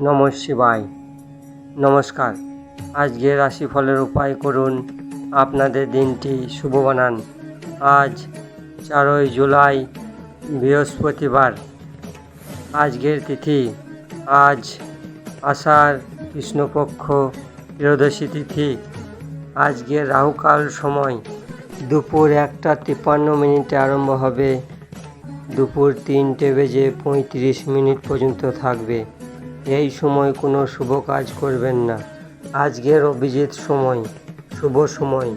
নম শিবায়। নমস্কার। আজকে রাশিফলের উপায় করুন। আপনাদের দিনটি শুভ বানান। আজ চারই জুলাই, বৃহস্পতিবার। আজকের তিথি আজ আষাঢ় কৃষ্ণপক্ষ ত্রয়োদশী তিথি। আজকের রাহুকাল সময়। দুপুর একটা তিপ্পান্ন মিনিটে আরম্ভ হবে। দুপুর তিনটে বেজে পঁয়ত্রিশ মিনিট পর্যন্ত থাকবে। এই সময় কোনো শুভ কাজ করবেন না। আজকের অভিজিৎ সময়, শুভ সময়।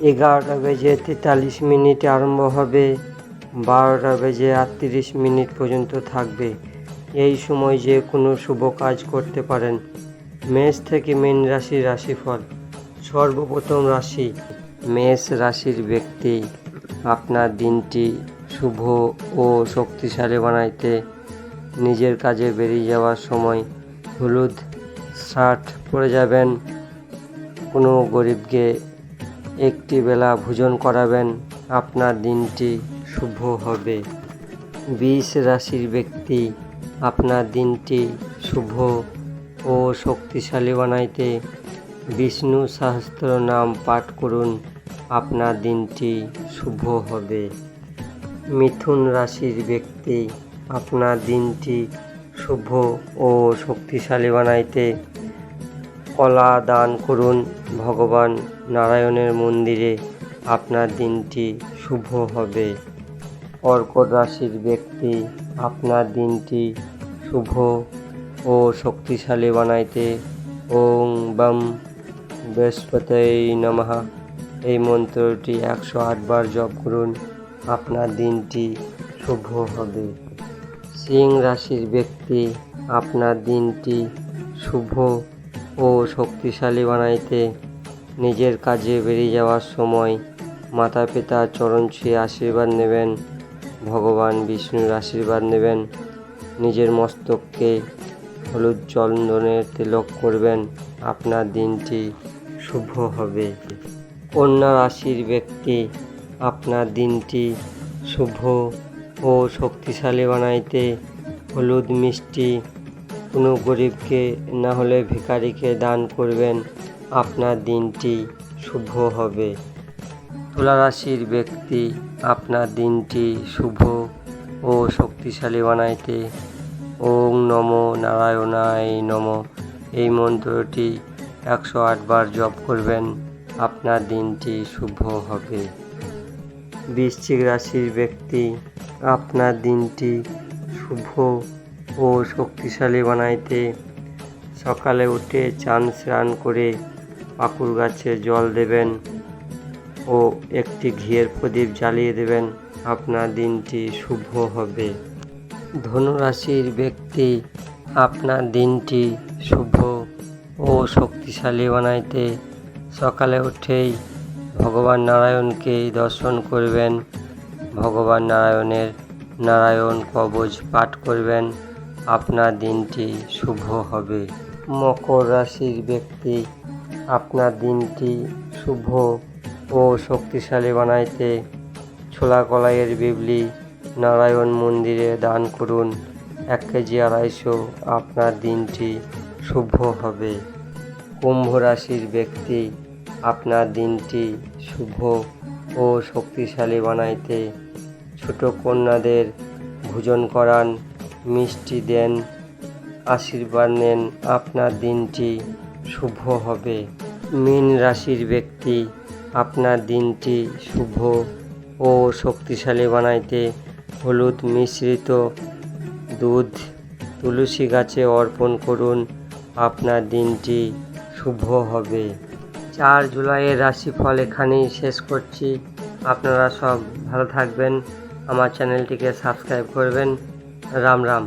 এগারোটা বেজে তেতাল্লিশ মিনিট আরম্ভ হবে, বারোটা বেজে আটত্রিশ মিনিট পর্যন্ত থাকবে। এই সময় যে কোনো শুভ কাজ করতে পারেন। মেষ থেকে মীন রাশির রাশিফল, সর্বপ্রথম রাশি, মেষ রাশির ব্যক্তি। আপনার দিনটি শুভ ও শক্তিশালী বানাইতে নিজের কাজে বেরিয়ে যাওয়ার সময় হলুদ শার্ট পরে যাবেন। কোনো গরিবকে একটি বেলা ভোজন করাবেন। আপনার দিনটি শুভ হবে। বিষ রাশির ব্যক্তি, আপনার দিনটি শুভ ও শক্তিশালী বানাইতে বিষ্ণু সহস্র নাম পাঠ করুন। আপনার দিনটি শুভ হবে। মিথুন রাশির ব্যক্তি আপনার দিনটি শুভ ও শক্তিশালী বানাইতে কলা দান করুন। ভগবান নারায়ণের মন্দিরে আপনার দিনটি শুভ হবে। কর্কট রাশির ব্যক্তি, আপনার দিনটি শুভ ও শক্তিশালী বানাইতে ওং বাম বৃহস্পতি নমঃ। এই মন্ত্রটি একশো আটবার জপ করুন। আপনার দিনটি শুভ হবে। সিং রাশির ব্যক্তি আপনার দিনটি শুভ ও শক্তিশালী বানাইতে নিজের কাজে বেরিয়ে যাওয়ার সময় মাতা পিতা চরণ ছুঁয়ে আশীর্বাদ নেবেন, ভগবান বিষ্ণুর আশীর্বাদ নেবেন, নিজের মস্তককে হলুদ চন্দনের তিলক করবেন, আপনার দিনটি শুভ হবে। কন্যা রাশির ব্যক্তি, আপনার দিনটি শুভ ও শক্তিশালী বানাইতে, হলুদ মিষ্টি, কোনো গরিবকে না হলে ভিখারিকে দান করবেন। আপনার দিনটি শুভ হবে। তুলা রাশির ব্যক্তি, আপনার দিনটি শুভ ও শক্তিশালী বানাইতে। ওং নম নারায়ণায় নম। এই মন্ত্রটি একশো আটবার জপ করবেন, আপনার দিনটি শুভ হবে। বৃশ্চিক রাশির ব্যক্তি আপনার দিনটি শুভ ও শক্তিশালী বানাইতে। সকালে উঠে চান স্নান করে পাকুর গাছে জল দেবেন ও একটি ঘিয়ের প্রদীপ জ্বালিয়ে দেবেন। আপনার দিনটি শুভ হবে। ধনুরাশির ব্যক্তি আপনার দিনটি শুভ ও শক্তিশালী বানাইতে। সকালে উঠেই ভগবান নারায়ণকে দর্শন করবেন। ভগবান নারায়ণের নারায়ণ কবচ পাঠ করবেন। আপনার দিনটি শুভ হবে। মকর রাশির ব্যক্তি, আপনার দিনটি শুভ ও শক্তিশালী বানাইতে ছোলা কলাইয়ের বিবলি নারায়ণ মন্দিরে দান করুন। এক কেজি আড়াইশো আপনার দিনটি শুভ হবে। কুম্ভ রাশির ব্যক্তি, আপনার দিনটি শুভ ও শক্তিশালী বানাইতে। ছোট কন্যাদের ভোজন করান, মিষ্টি দেন, আশীর্বাদ নেন। আপনার দিনটি শুভ হবে। মীন রাশির ব্যক্তি, আপনার দিনটি শুভ ও শক্তিশালী বানাইতে। হলুদ মিশ্রিত দুধ, তুলসী গাছে অর্পণ করুন। আপনার দিনটি শুভ হবে। চার জুলাইয়ের রাশিফল এখানেই শেষ করছি। আপনারা সব ভালো থাকবেন। আমার চ্যানেলটিকে সাবস্ক্রাইব করবেন। রাম রাম।